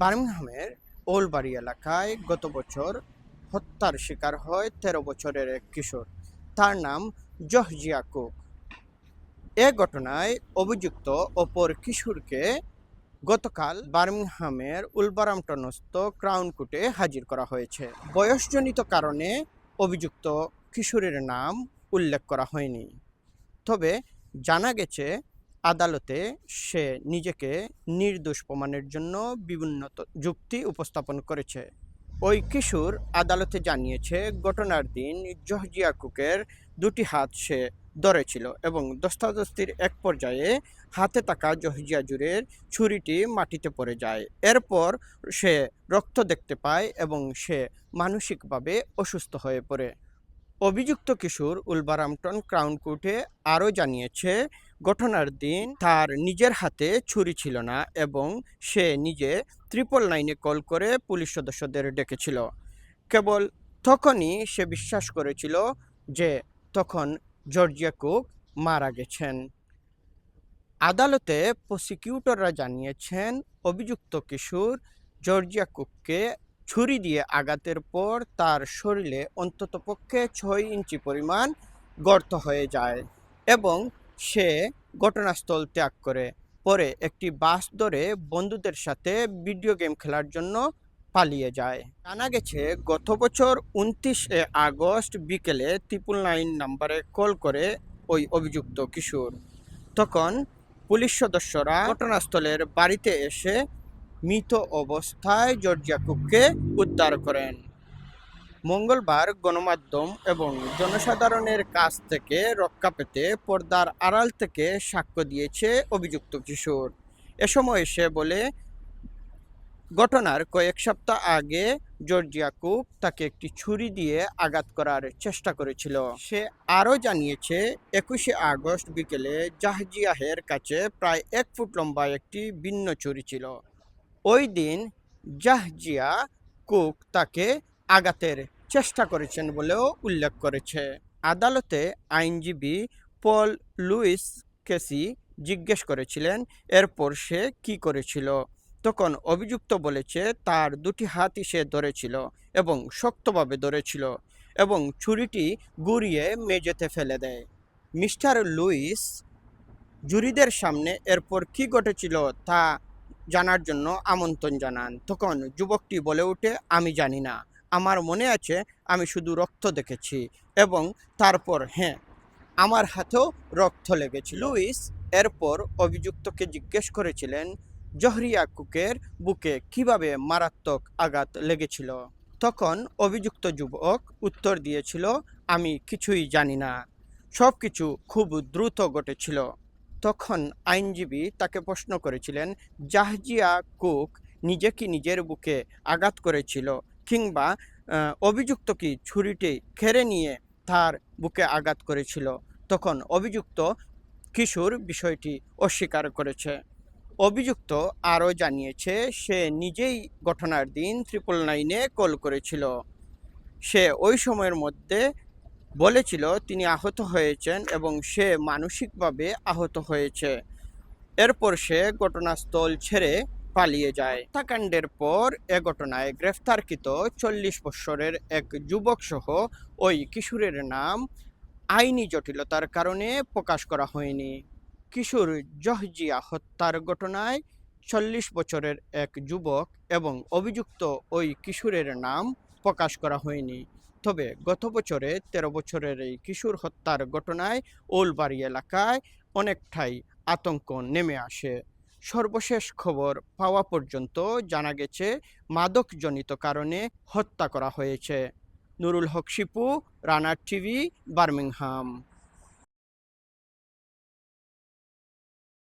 বার্মিংহামের ওলবাড়ি এলাকায় গত বছর হত্যার শিকার হয় তেরো বছরের এক কিশোর। তার নাম জহজিয়া কুক। এ ঘটনায় অভিযুক্ত অপর কিশোরকে গতকাল বার্মিংহামের উলবারামটনস্থ ক্রাউন কোর্টে হাজির করা হয়েছে। বয়সজনিত কারণে অভিযুক্ত কিশোরের নাম উল্লেখ করা হয়নি। তবে জানা গেছে আদালতে সে নিজেকে নির্দোষ প্রমাণের জন্য বিভিন্ন যুক্তি উপস্থাপন করেছে। ওই কিশোর আদালতে জানিয়েছে, ঘটনার দিন জহজিয়া কুকের দুটি হাত সে ধরেছিল এবং দস্তাদস্তির এক পর্যায়ে হাতে থাকা জহজিয়া জুরের ছুরিটি মাটিতে পড়ে যায়। এরপর সে রক্ত দেখতে পায় এবং সে মানসিকভাবে অসুস্থ হয়ে পড়ে। অভিযুক্ত কিশোর উলবারামটন ক্রাউন কোর্টে আরও জানিয়েছে ঘটনার দিন তার নিজের হাতে ছুরি ছিল না এবং সে নিজে ত্রিপল নাইনে কল করে পুলিশ সদস্যদের ডেকেছিল। কেবল তখনই সে বিশ্বাস করেছিল যে তখন জর্জিয়া কুক মারা গেছেন। আদালতে প্রসিকিউটররা জানিয়েছেন, অভিযুক্ত কিশোর জর্জিয়া কুককে ছুরি দিয়ে আঘাতের পর তার শরীরে অন্ততপক্ষে ছয় ইঞ্চি পরিমাণ গর্ত হয়ে যায় এবং সে ঘটনাস্থল ত্যাগ করে। পরে একটি বাস ধরে বন্ধুদের সাথে ভিডিও গেম খেলার জন্য পালিয়ে যায়। জানা গেছে, গত বছর উনত্রিশে আগস্ট বিকেলে ত্রিপুল নাইন নাম্বারে কল করে ওই অভিযুক্ত কিশোর। তখন পুলিশ সদস্যরা ঘটনাস্থলের বাড়িতে এসে মৃত অবস্থায় জর্জিয়া কুককে উদ্ধার করেন। মঙ্গলবার গণমাধ্যম এবং জনসাধারণের কাছ থেকে রক্ষা পেতে পর্দার আড়াল থেকে সাক্ষ্য দিয়েছে অভিযুক্ত কিশোর। এ সময় সে বলে, ঘটনার কয়েক সপ্তাহ আগে জর্জিয়া কুক তাকে একটি ছুরি দিয়ে আঘাত করার চেষ্টা করেছিল। সে আরও জানিয়েছে, একুশে আগস্ট বিকেলে জাহজিয়াহের কাছে প্রায় এক ফুট লম্বা একটি ভিন্ন ছুরি ছিল। ওই দিন জাহজিয়া কুক তাকে আঘাতের চেষ্টা করেছেন বলেও উল্লেখ করেছে। আদালতে আইনজীবী পল লুইস কেসি জিজ্ঞেস করেছিলেন, এরপর সে কি করেছিল? তখন অভিযুক্ত বলেছে, তার দুটি হাতই সে ধরেছিল এবং শক্তভাবে ধরেছিল এবং ছুরিটি গুড়িয়ে মেঝেতে ফেলে দেয়। মিস্টার লুইস, জুরিদের সামনে এরপর কি ঘটেছিল তা জানার জন্য আমন্ত্রণ জানান। তখন যুবকটি বলে ওঠে, আমি জানি না। আমার মনে আছে, আমি শুধু রক্ত দেখেছি এবং তারপর হ্যাঁ আমার হাতেও রক্ত লেগেছিল। লুইস এরপর অভিযুক্তকে জিজ্ঞেস করেছিলেন জহরিয়া কুকের বুকে কীভাবে মারাত্মক আঘাত লেগেছিল? তখন অভিযুক্ত যুবক উত্তর দিয়েছিল, আমি কিছুই জানি না। সব কিছু খুব দ্রুত ঘটেছিল। তখন আইনজীবী তাকে প্রশ্ন করেছিলেন, জাহজিয়া কুক নিজে কি নিজের বুকে আঘাত করেছিল কিংবা অভিযুক্ত কি ছুরিটি খেরে নিয়ে তার বুকে আঘাত করেছিল, তখন অভিযুক্ত কিশোর বিষয়টি অস্বীকার করেছে। অভিযুক্ত আরও জানিয়েছে, সে নিজেই ঘটনার দিন ট্রিপল নাইনে কল করেছিল। সে ওই সময়ের মধ্যে বলেছিল, তিনি আহত হয়েছেন এবং সে মানসিকভাবে আহত হয়েছে। এরপর সে ঘটনাস্থল ছেড়ে পালিয়ে যায়। হত্যাকাণ্ডের পর এ ঘটনায় গ্রেফতারকৃত চল্লিশ বৎসরের এক যুবক সহ ওই কিশোরের নাম আইনি জটিলতার কারণে প্রকাশ করা হয়নি। কিশোর জহজিয়া হত্যার ঘটনায় চল্লিশ বছরের এক যুবক এবং অভিযুক্ত ওই কিশোরের নাম প্রকাশ করা হয়নি। তবে গত বছরে তেরো বছরের এই কিশোর হত্যার ঘটনায় ওলবাড়ি এলাকায় অনেকটাই আতঙ্ক নেমে আসে। সর্বশেষ খবর পাওয়া পর্যন্ত জানা গেছে মাদকজনিত কারণে হত্যা করা হয়েছে। Nurul Haque Shipu, runner TV, Birmingham.